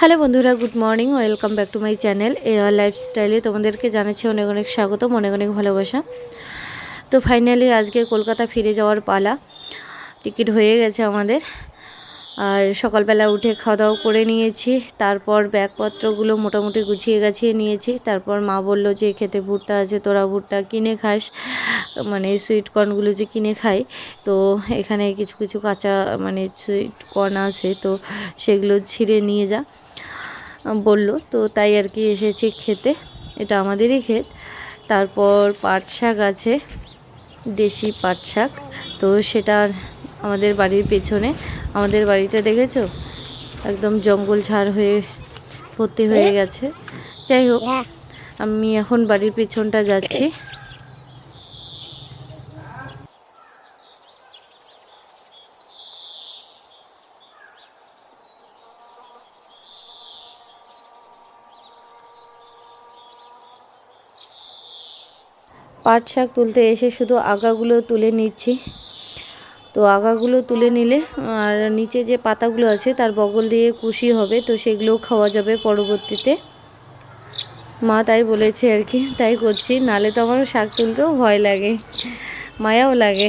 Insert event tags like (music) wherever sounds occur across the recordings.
Hello বন্ধুরা, good morning, welcome back to my channel. Air লাইফস্টাইলে তোমাদেরকে জানাচ্ছি অনেক অনেক স্বাগত অনেক অনেক ভালোবাসা। তো ফাইনালি আজকে কলকাতা ফিরে যাওয়ার পালা। টিকিট হয়ে গেছে আমাদের। আর সকালবেলা উঠে খাওয়া দাওয়া করে নিয়েছি, তারপর ব্যাগপত্রগুলো মোটামুটি গুছিয়ে গাছিয়ে নিয়েছি। তারপর মা বলল যে, খেতে ভুট্টা আছে, তোরা ভুট্টা কিনে খাস। মানে সুইট কর্নগুলো যে কিনে খাই। তো এখানে কিছু কিছু কাঁচা মানে সুইট কর্ন আছে, তো সেগুলো ছিঁড়ে নিয়ে যা। বলল তো তাই আর কি এসেছি খেতে। এটা আমাদেরই ক্ষেত। তারপর পাট শাক আছে দেশি পাট শাক। তো সেটা আমাদের বাড়ির পেছনে। আমাদের বাড়িটা দেখেছ? একদম জঙ্গল ঝাড় হয়ে ভর্তি হয়ে গেছে। যাই হোক আমি এখন বাড়ির পেছনটা যাচ্ছি। পাট শাক তুলতে এসে শুধু আগাগুলো তুলে নিচ্ছি। তো আগাগুলো তুলে নিলে, আর নিচে যে পাতাগুলো আছে তার বগল দিয়ে কুশি হবে, তো সেগুলোও খাওয়া যাবে পরবর্তীতে। মা তাই বলেছে আর কি, তাই করছি, নালে তো আমার শাক তুলতেও ভয় লাগে, মায়াও লাগে।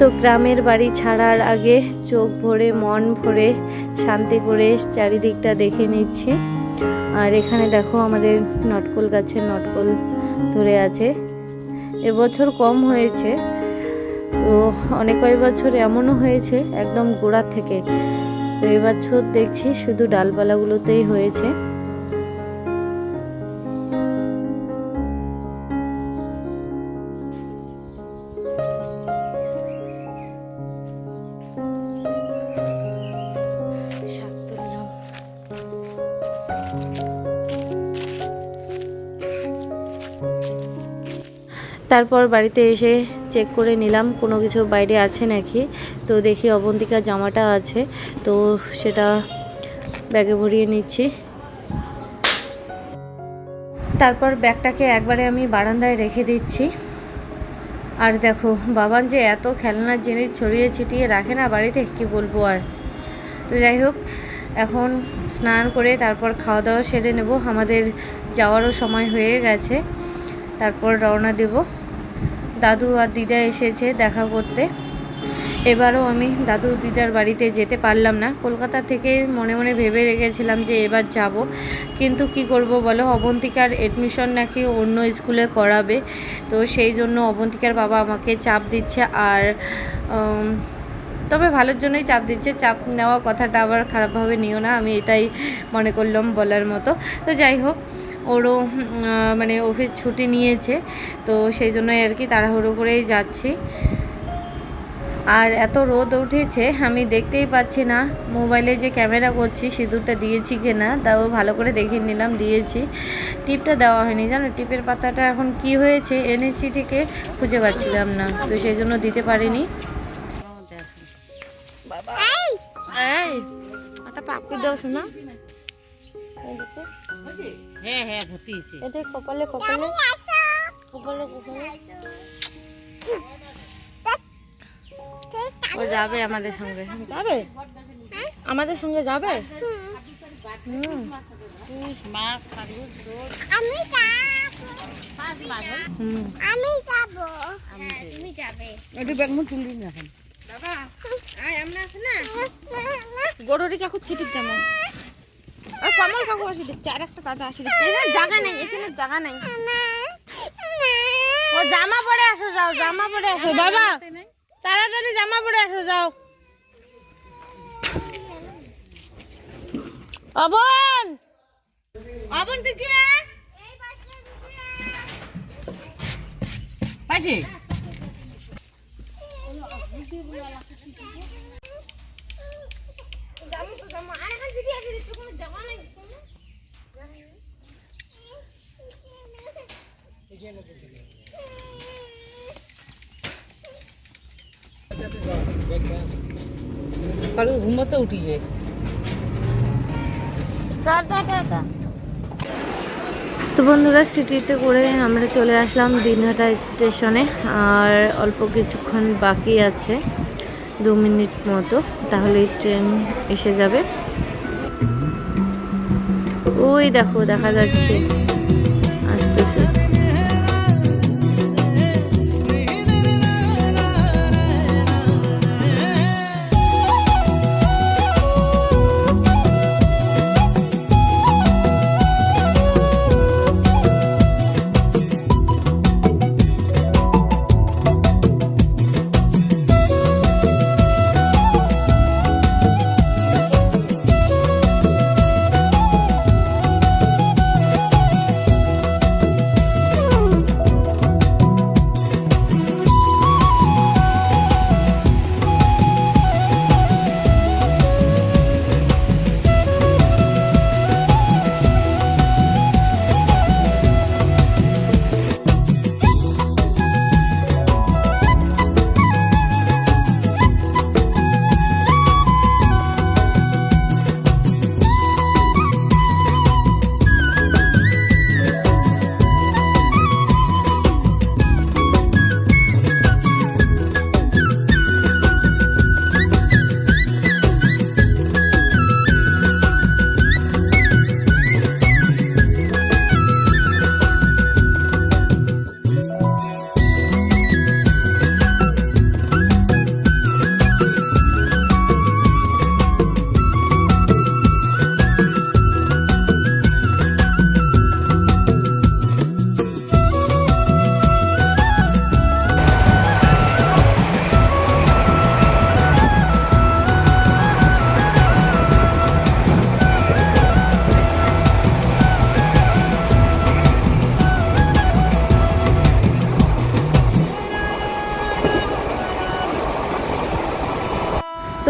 তো গ্রামের বাড়ি ছাড়ার আগে চোখ ভরে, মন ভরে শান্তি করে চারিদিকটা দেখে নিচ্ছি। আর এখানে দেখো আমাদের নটকল গাছে নটকল ধরে আছে। এবছর কম হয়েছে। তো অনেক কয়েক বছর এমনও হয়েছে, একদম গোড়া থেকে। তো এবছর দেখছি শুধু ডালপালাগুলোতেই হয়েছে। তারপর বাড়িতে এসে চেক করে নিলাম, কোনো কিছু বাইরে আছে নাকি? তো দেখি অবন্তিকার জামাটা আছে, তো সেটা ব্যাগে ভরিয়ে নিচ্ছি। তারপর ব্যাগটাকে একবারে আমি বারান্দায় রেখে দিচ্ছি। আর দেখো, বাবান যে এত খেলনার জিনিস ছড়িয়ে ছিটিয়ে রাখে না বাড়িতে, কি বলব আর? তো যাই হোক, এখন স্নান করে তারপর খাওয়া দাওয়া সেরে নেব। আমাদের যাওয়ারও সময় হয়ে গেছে, তারপর রওনা দেব। দাদু আর দিদা এসেছে দেখা করতে। এবারও আমি দাদু দিদার বাড়িতে যেতে পারলাম না। কলকাতা থেকে মনে মনে ভেবে রেখেছিলাম যে এবার যাব। কিন্তু কি করব বলো, অবন্তিকার এডমিশন নাকি অন্য স্কুলে করাবে। তো সেই জন্য অবন্তিকার বাবা আমাকে চাপ দিচ্ছে আর তবে ভালোর জন্যই চাপ দিচ্ছে। চাপ নেওয়া কথাটা আবার খারাপভাবে নিও না, আমি এটাই মনে করলাম বলার মতো। তো যাই হোক ওরও মানে অফিস ছুটি নিয়েছে তো সেই জন্যই আর কি তাড়াহুড়ো করেই যাচ্ছি। আর এত রোদ উঠেছে আমি দেখতেই পাচ্ছি না মোবাইলে যে ক্যামেরা করছি সিঁদুরটা দিয়েছি কিনা তাও ভালো করে দেখে নিলাম দিয়েছি। টিপটা দেওয়া হয়নি জানো টিপের পাতাটা এখন কি হয়েছে এনেছি থেকে খুঁজে পাচ্ছিলাম না তো সেই জন্য দিতে পারিনি। বাবা। পাপড়ি দাও শোনা এদিকে হ্যাঁ হ্যাঁ ভর্তি এটা কপালে কপালে। কপালে কপালে। ও যাবে আমাদের সঙ্গে। যাবে? আমাদের সঙ্গে যাবে? আমি তুমি একটু ব্যাগ মুখ তুলবি না এখন। গরুরি কাকু ছিটির জামা কমল কাকু আসে দেখছে আর একটা দাদা আসে দেখছে এখানে জায়গা নেই এখানে জায়গা নেই। ও জামা পরে আসো যাও জামা পরে আসো বাবা। তাড়াতাড়ি জামা পরে আসো যাও। অবন! অবন তুই কি? পাইছি? কারও ঘুমোতে উঠি যায় তো বন্ধুরা, সিটিতে করে আমরা চলে আসলাম দিনহাটা স্টেশনে, আর অল্প কিছুক্ষণ বাকি আছে, দু মিনিট মতো, তাহলেই ট্রেন এসে যাবে। ওই দেখো, দেখা যাচ্ছে।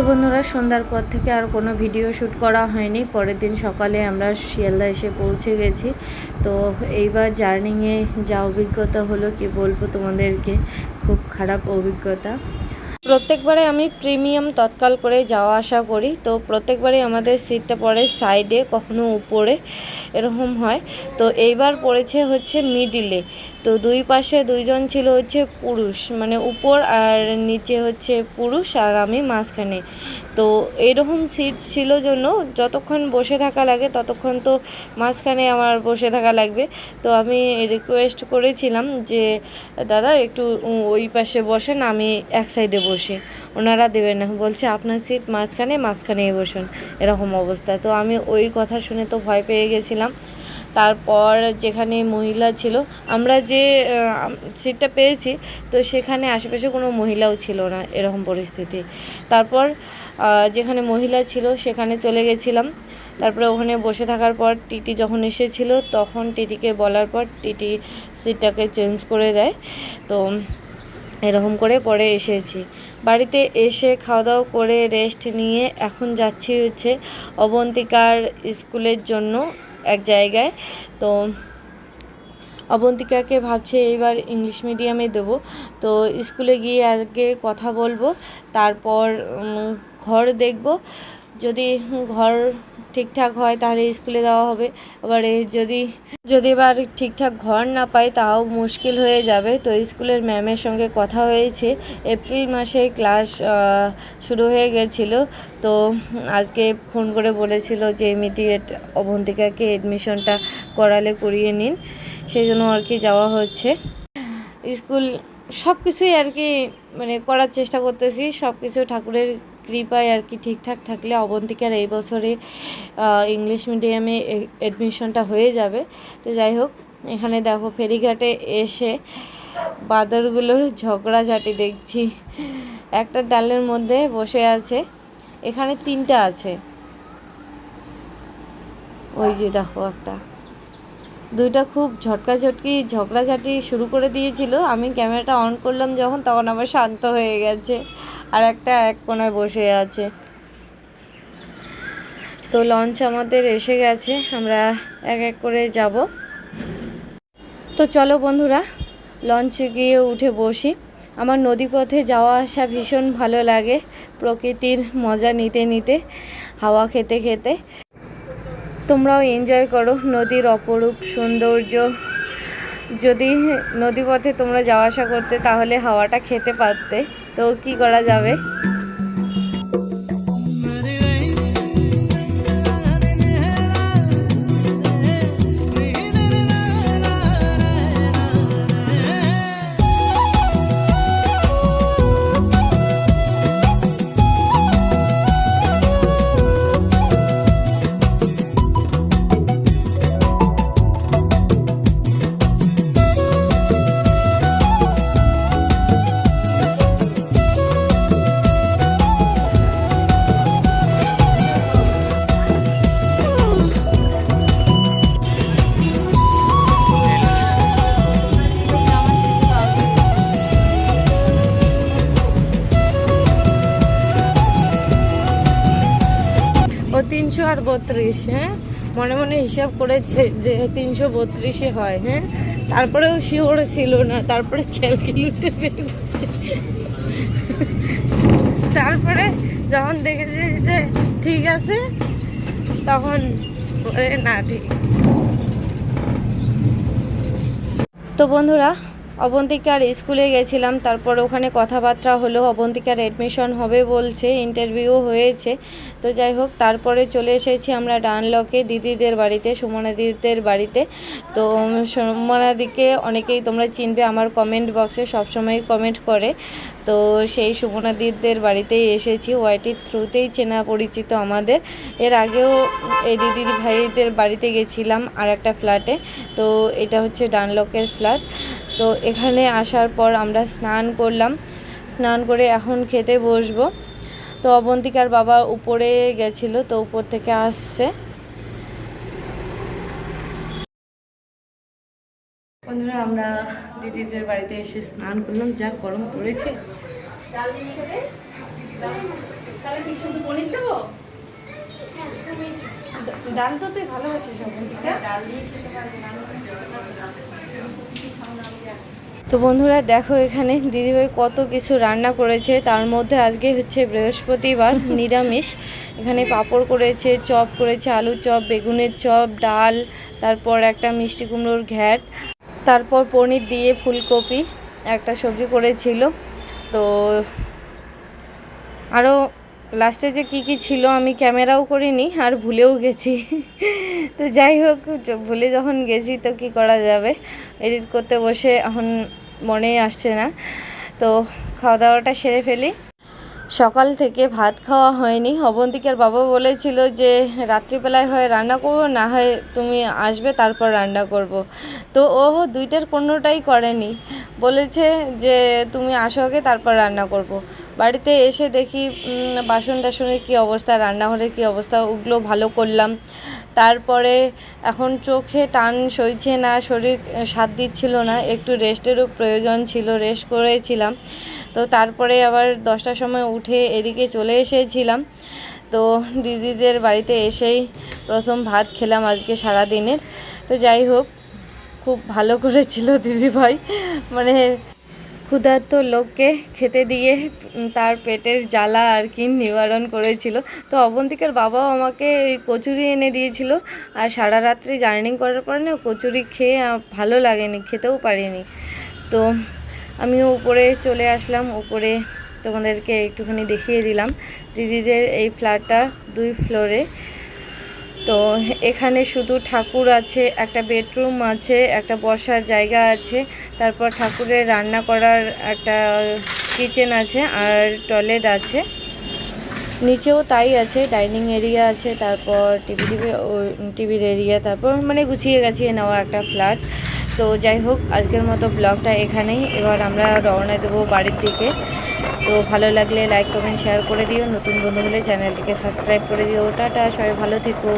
তো বন্ধুরা, সন্ধ্যার পর থেকে আর কোনো ভিডিও শ্যুট করা হয়নি। পরের দিন সকালে আমরা শিয়ালদা এসে পৌঁছে গেছি। তো এইবার জার্নিংয়ে যা অভিজ্ঞতা হলো, কি বলব তোমাদেরকে, খুব খারাপ অভিজ্ঞতা। প্রত্যেকবারে আমি প্রিমিয়াম তৎকাল করে যাওয়া আসা করি। তো প্রত্যেকবারে আমাদের সিটটা পড়ে সাইডে, কখনো উপরে, এরকম হয়। তো এইবার পড়েছে হচ্ছে মিডিলে। তো দুই পাশে দুইজন ছিল হচ্ছে পুরুষ মানে উপর আর নিচে হচ্ছে পুরুষ আর আমি মাঝখানে। তো এইরকম সিট ছিল জন্য যতক্ষণ বসে থাকা লাগে ততক্ষণ তো মাঝখানে আমার বসে থাকা লাগবে। তো আমি রিকোয়েস্ট করেছিলাম যে, দাদা, একটু ওই পাশে বসেন, আমি এক সাইডে বসি। ওনারা দেবেন না। বলছে, আপনার সিট মাঝখানে, মাঝখানেই বসুন। এরকম অবস্থা। তো আমি ওই কথা শুনে তো ভয় পেয়ে গেছিলাম। তারপর যেখানে মহিলা ছিল, আমরা যে সিটটা পেয়েছি, তো সেখানে আশেপাশে কোনো মহিলাও ছিল না, এরকম পরিস্থিতি। তারপর যেখানে মহিলা ছিল সেখানে চলে গেছিলাম। তারপরে ওখানে বসে থাকার পর টিটি যখন এসেছিল, তখন টিটিকে বলার পর টিটি সিটটাকে চেঞ্জ করে দেয়। তো এরকম করে পরে এসেছি। বাড়িতে এসে খাওয়া দাওয়া করে রেস্ট নিয়ে এখন যাচ্ছি হচ্ছে অবন্তিকার স্কুলের জন্য এক জায়গায়। তো অবন্তিকাকে ভাবছি এইবার ইংলিশ মিডিয়ামে দেবো। তো স্কুলে গিয়ে আগে কথা বলব, তারপর ঘর দেখব। যদি ঘর ঠিকঠাক হয় তাহলে স্কুলে দেওয়া হবে। আবার যদি যদি এবার ঠিকঠাক ঘর না পাই তাও মুশকিল হয়ে যাবে। তো স্কুলের ম্যামের সঙ্গে কথা হয়েছে। এপ্রিল মাসে ক্লাস শুরু হয়ে গেছিল। তো আজকে ফোন করে বলেছিল যে ইমিডিয়েট অবন্তিকাকে এডমিশনটা করালে করিয়ে নিন। সেই জন্য আর কি যাওয়া হচ্ছে। স্কুল সব কিছুই আর কি মানে করার চেষ্টা করতেছি। সব কিছু ঠাকুরের কৃপায় আর কি ঠিকঠাক থাকলে অবন্তিকার এই বছরে ইংলিশ মিডিয়ামে অ্যাডমিশনটা হয়ে যাবে। তো যাই হোক, এখানে দেখো ফেরিঘাটে এসে বাদরগুলোর ঝগড়াঝাটি দেখছি। একটা ডালের মধ্যে বসে আছে, এখানে তিনটা আছে। ওই যে দেখো একটা। দুইটা খুব ঝটকাঝটকি ঝগড়াঝাটি শুরু করে দিয়েছিল। আমি ক্যামেরাটা অন করলাম যখন, তখন আবার শান্ত হয়ে গেছে আর একটা এক কোনায় বসে আছে। তো লঞ্চ আমাদের এসে গেছে, আমরা এক এক করে যাব। তো চলো বন্ধুরা, লঞ্চে গিয়ে উঠে বসি। আমার নদীপথে যাওয়া আসা ভীষণ ভালো লাগে প্রকৃতির মজা নিতে নিতে, হাওয়া খেতে খেতে। তোমরাও এনজয় করো নদীর অপরূপ সৌন্দর্য। যদি নদীপথে তোমরা যাওয়া আসা করতে, তাহলে হাওয়াটা খেতে পারতে। তো কি করা যাবে? তিনশো আর বত্রিশ হ্যাঁ? মনে মনে হিসাব করেছে যে তিনশো বত্রিশে হয় হ্যাঁ? তারপরেও শিওর ছিল না, তারপরে ক্যালকুলেটে বের তারপরে যখন দেখেছি যে ঠিক আছে, তখন না, ঠিক। তো বন্ধুরা অবন্তিকার স্কুলে গেছিলাম, তারপর ওখানে কথাবার্তা হলো, অবন্তিকার অ্যাডমিশন হবে বলছে ইন্টারভিউ হয়েছে। তো যাই হোক, তারপরে চলে এসেছি আমরা ডানলকে, দিদিদের বাড়িতে, সুমনা দিদিদের বাড়িতে। তো সুমনাদিকে অনেকেই তোমরা চিনবে, আমার কমেন্ট বক্সে সবসময় কমেন্ট করে। তো সেই সুমনা দিদিদের বাড়িতেই এসেছি ওয়াইটির থ্রুতেই চেনা পরিচিত আমাদের। এর আগেও এই দিদি ভাইদের বাড়িতে গেছিলাম আর একটা ফ্ল্যাটে তো এটা হচ্ছে ডানলকের ফ্ল্যাট তো এখানে আসার পর আমরা স্নান করলাম। স্নান করে এখন খেতে বসবো। তো অবন্তিকার বাবা উপরে গেছিল তো উপর থেকে আসছে। বন্ধুরা আমরা দিদিদের বাড়িতে এসে স্নান করলাম যা গরম পড়েছে। ডাল তো তুই ভালোবাসিস অবন্তিকা। ডাল দিয়ে খেতে তো বন্ধুরা দেখো এখানে দিদিভাই কত কিছু রান্না করেছে। তার মধ্যে আজকে হচ্ছে বৃহস্পতিবার (laughs) নিরামিষ। এখানে পাঁপড় করেছে চপ করেছে আলুর চপ বেগুনের চপ ডাল তারপর একটা মিষ্টি কুমড়োর ঘ্যাট তারপর পনির দিয়ে ফুলকপি একটা সবজি করেছিল। তো আরও লাস্টে যে কি কি ছিল আমি ক্যামেরাও করিনি আর ভুলেও গেছি। তো যাই হোক ভুলে যখন গেছি তো কি করা যাবে? এডিট করতে বসে এখন মনেই আসছে না। তো খাওয়া দাওয়াটা সেরে ফেলি। সকাল থেকে ভাত খাওয়া হয়নি। অবন্তিকার বাবা বলেছিল যে, রাত্রিবেলায় হয় রান্না করব, না হয় তুমি আসবে তারপর রান্না করব। তো ও দুইটার কোনোটাই করেনি। বলেছে যে, তুমি আসো আগে, তারপর রান্না করব। বাড়িতে এসে দেখি বাসন টাসনের কী অবস্থা, রান্নাঘরের কী অবস্থা, ওগুলো ভালো করলাম। তারপরে এখন চোখে টান সইছে না, শরীর সাথ দিচ্ছিল না, একটু রেস্টেরও প্রয়োজন ছিল, রেস্ট করেছিলাম। তো তারপরে আবার দশটার সময় উঠে এদিকে চলে এসেছিলাম। তো দিদিদের বাড়িতে এসেই প্রথম ভাত খেলাম আজকে সারা দিনের তো যাই হোক, খুব ভালো করেছিল দিদিভাই। মানে ক্ষুধার্ত লোককে খেতে দিয়ে তার পেটের জ্বালা আর কি নিবারণ করেছিল। তো অবন্তিকার বাবাও আমাকে কচুরি এনে দিয়েছিল আর সারা রাত্রি জার্নি করার পরে না কচুরি খেয়ে ভালো লাগেনি, খেতেও পারিনি। তো আমিও উপরে চলে আসলাম, উপরে তোমাদেরকে একটুখানি দেখিয়ে দিলাম। দিদিদের এই ফ্ল্যাটটা দুই ফ্লোরে। তো এখানে শুধু ঠাকুর আছে, একটা বেডরুম আছে, একটা বসার জায়গা আছে, তারপর ঠাকুরের রান্না করার একটা কিচেন আছে আর টয়লেট আছে। নিচেও তাই আছে ডাইনিং এরিয়া আছে, তারপর টিভি টিভি টিভির এরিয়া তারপর মানে গুছিয়ে গাছিয়ে নেওয়া একটা ফ্ল্যাট তো যাই হোক, আজকের মতো ব্লগটা এখানেই। এবার আমরা রওনা দেবো বাড়ির দিকে। তো ভালো লাগলে লাইক কমেন্ট শেয়ার করে দিও। নতুন বন্ধু হলে চ্যানেলটিকে সাবস্ক্রাইব করে দিও। টাটা, সবাই ভালো থেকো।